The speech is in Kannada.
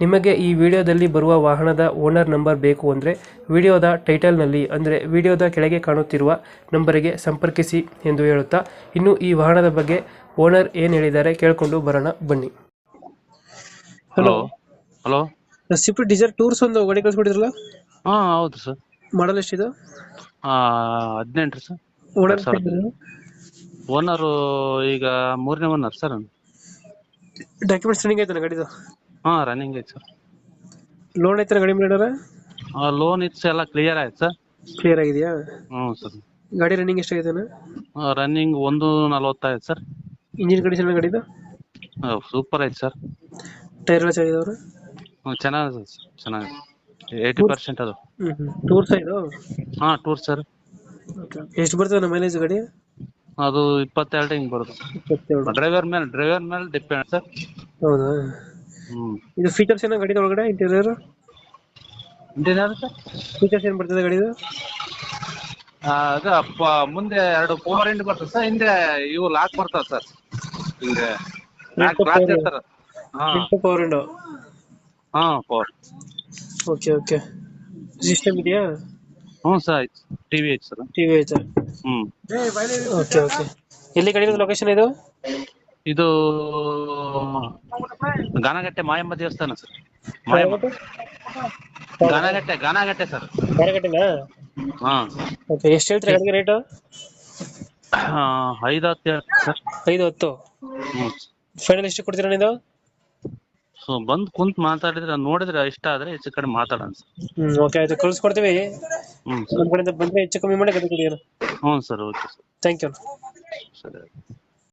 ನಿಮಗೆ ಈ ವಿಡಿಯೋದಲ್ಲಿ ಬರುವ ವಾಹನದ ಓನರ್ ನಂಬರ್ ಬೇಕು ಅಂದರೆ ವಿಡಿಯೋದ ಟೈಟಲ್ನಲ್ಲಿ ಅಂದರೆ ವಿಡಿಯೋದ ಕೆಳಗೆ ಕಾಣುತ್ತಿರುವ ನಂಬರಿಗೆ ಸಂಪರ್ಕಿಸಿ ಎಂದು ಹೇಳುತ್ತಾ ಇನ್ನು ಈ ವಾಹನದ ಬಗ್ಗೆ ಓನರ್ ಏನು ಹೇಳಿದ್ದಾರೆ ಕೇಳಿಕೊಂಡು ಬರೋಣ ಬನ್ನಿ. Hello hello Swift Dzire tours ಒಂದು ಗಾಡಿ ಕಳಿಸ್ಕೊಟ್ಟಿದ್ರಲ್ಲ? ಹಾ ಹೌದು ಸರ್. ಮಾಡಲ್ ಎಷ್ಟಿದೆ? ಹದಿನೆಂಟು ಸರ್. Owner sir. ಓನರು ಈಗ ಮೂರನೇ ಓನರ್ ಸರ್ ಡಾಕ್ಯುಮೆಂಟ್ಸ್ ರನ್ನಿಂಗ್ ಆಯ್ತಾನೆ ಗಾಡಿದು? ಹಾ ರನ್ನಿಂಗ್ ಐತೆ ಸರ್ ಲೋನ್ ಐತ್ರ ಗಾಡಿ ಮೇಲೆ ಲೋನ್ ಇತ್ತು ಎಲ್ಲ ಕ್ಲಿಯರ್ ಆಯ್ತು ಸರ್ ಕ್ಲಿಯರ್ ಆಗಿದೆಯಾ? ಹ್ಞೂ ಸರ್ ಗಾಡಿ ರನ್ನಿಂಗ್ ಎಷ್ಟಾಗಿದೆ ರನ್ನಿಂಗ್ ಒಂದು ನಲ್ವತ್ತಾಯ್ತು ಸರ್ ಇಂಜಿನ್ ಕಂಡೀಷನ್ ಗಾಡಿದು? ಸೂಪರ್ ಐತೆ ಸರ್ ಟೈರ್ ಎಲ್ಲ ಹ್ಞೂ ಚೆನ್ನಾಗಿದೆ ಸರ್ ಚೆನ್ನಾಗಿದೆ. ಏಯ್ಟಿ ಪರ್ಸೆಂಟ್ ಅದು. ಟೂರ್ ಸೈಡು ಹಾ ಟೂರ್ ಸರ್ ಎಷ್ಟು ಬರ್ತದೆ ನಮ್ಮ ಮೈಲೇಜ್ ಗಾಡಿ? ಅದು ಇಪ್ಪತ್ತೆರಡು ಹಿಂಗೆ ಬರುತ್ತೆ. ಡ್ರೈವರ್ ಮೇಲೆ ಡ್ರೈವರ್ ಮೇಲೆ ಡಿಪೆಂಡ್ ಸರ್ ಹೌದಾ? ಇದು ಫೀಚರ್ಸ್ ಏನೋ ಗಾಡಿ ಒಳಗಡೆ ಇಂಟೀರಿಯರ್ ಇಂಟೀರಿಯರ್ ಸರ್ ಫೀಚರ್ಸ್ ಏನ್ ಬರ್ತದೆ ಗಾಡಿದು? ಅದು ಅಪ್ಪ ಮುಂದೆ ಎರಡು ಪವರ್ ಇಂಡ್ ಬರ್ತದೆ ಸರ್ ಹಿಂದೆ ಇವು ಲಾಕ್ ಬರ್ತದೆ ಸರ್. ಹಿಂದೆ ಲಾಕ್ window. ಇರ್ತಾರ. ಹಾ. ಪವರ್ ಎಂಡ್ ಹಾ ಪವರ್ ಓಕೆ ಓಕೆ ಸಿಸ್ಟಮ್ ಇದೆಯಾ? ಹ್ಞೂ ಸರ್ ಟಿವಿ ಐತೆ ಸರ್. ಟಿವಿ ಐತೆ ಹ್ಮ್. ಓಕೆ ಓಕೆ ಎಲ್ಲಿ ಗಾಡಿ ಲೊಕೇಶನ್ ಇದು? ಇದು ಗಾನಗಟ್ಟೆ ಮಾಯಮ್ಮ ದೇವಸ್ಥಾನ. ಸರ್ ಮಾಯಮ್ಮ. ಗಾನಗಟ್ಟೆ ಗಾನಗಟ್ಟೆ ಸರ್. ಗಾನಗಟ್ಟೆನಾ? ಹಾ. ಓಕೆ ಎಷ್ಟು ಹೇಳ್ತೀರಾ ಗಾಡಿಗೆ ರೇಟು? ಐದು ಹತ್ತು ಸರ್. ಐದು ಹತ್ತು. ಫೈನಲ್ ಎಷ್ಟು ಕೊಡ್ತೀರಾ ನೀವು? ಸೊ ಬಂದು ಕುಂತ್ ಮಾತಾಡಿದ್ರೆ ನೋಡಿದ್ರೆ ಇಷ್ಟ ಆದ್ರೆ ಹೆಚ್ಚು ಕಡಿಮೆ ಮಾತಾಡೋಣ ಹ್ಮ್ ಓಕೆ ಆಯ್ತು ಕಳ್ಸ್ಕೊಡ್ತೀವಿ. ಹ್ಮ್. ಕಡೆಯಿಂದ ಬಂದ್ರೆ ಹೆಚ್ಚು ಕಮ್ಮಿ ಮಾಡಿ ಕೊಡಿ ಹ್ಞೂ sir okay sir. Thank you ಸರಿ